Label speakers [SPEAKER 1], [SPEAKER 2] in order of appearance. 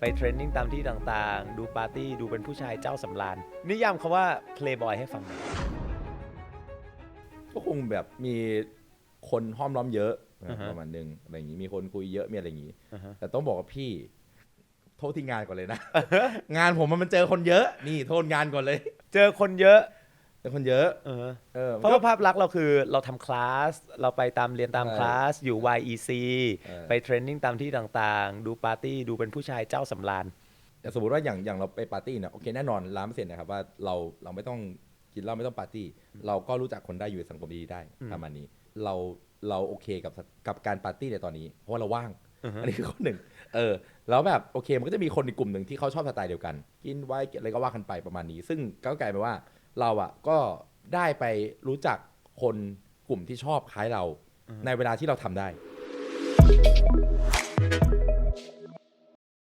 [SPEAKER 1] ไปเทรนนิ่งตามที่ต่างๆ ดูปาร์ตี้ดูเป็นผู้ชายเจ้าสำราญนิยามคำว่า playboy ให้ฟังหน่อย
[SPEAKER 2] ก็คงแบบมีคนห้อมล้อมเยอะนะ
[SPEAKER 1] อ่าฮะ
[SPEAKER 2] ประมาณนึงอะไรอย่างนี้มีคนคุยเยอะมีอะไรอย่างนี้
[SPEAKER 1] อ่าฮะ
[SPEAKER 2] แต่ต้องบอกว่าพี่ โทษที่งานก่อนเลยนะ งานผมมันเจอคนเยอะ นี่โทษงานก่อนเลย
[SPEAKER 1] เจอคนเยอะ
[SPEAKER 2] เจอคนเยอะ
[SPEAKER 1] เออ
[SPEAKER 2] เออ
[SPEAKER 1] เพราะว่าภาพลักษณ์เราคือเราทำคลาส เราไปตามเรียนตาม
[SPEAKER 2] ใช่
[SPEAKER 1] คลาส อยู่ YEC
[SPEAKER 2] เออ
[SPEAKER 1] ไปเทรนนิ่งตามที่ต่างๆ ดูปาร์ตี้ ดูเป็นผู้ชายเจ้าสำราญ
[SPEAKER 2] แต่สมมติว่าอย่างอย่างเราไปปาร์ตี้เนี่ยโอเคแน่นอนล้านเปอร์เซ็นต์นะครับว่าเราเราไม่ต้องกินเหล้าไม่ต้องปาร์ตี้ เราก็รู้จักคนได้อยู่ในสังคมดีๆได้
[SPEAKER 1] อืม
[SPEAKER 2] ประมาณนี้ เราเราโอเคกับกับการปาร์ตี้ในตอนนี้ เพราะว่าเราว่าง
[SPEAKER 1] อือฮะ
[SPEAKER 2] อันนี้คือข้อหนึ่งเออแล้วแบบโอเคมันก็จะมีคนในกลุ่มหนึ่งที่เขาชอบสไตล์เดียวกัน กินไวน์กินอะไรก็ว่ากันไปประมาณนี้ ซึ่งก็กลายเป็นว่า เราอะก็ได้ไปรู้จักคนกลุ่มที่ชอบคล้ายเราในเวลาที่เราทำได้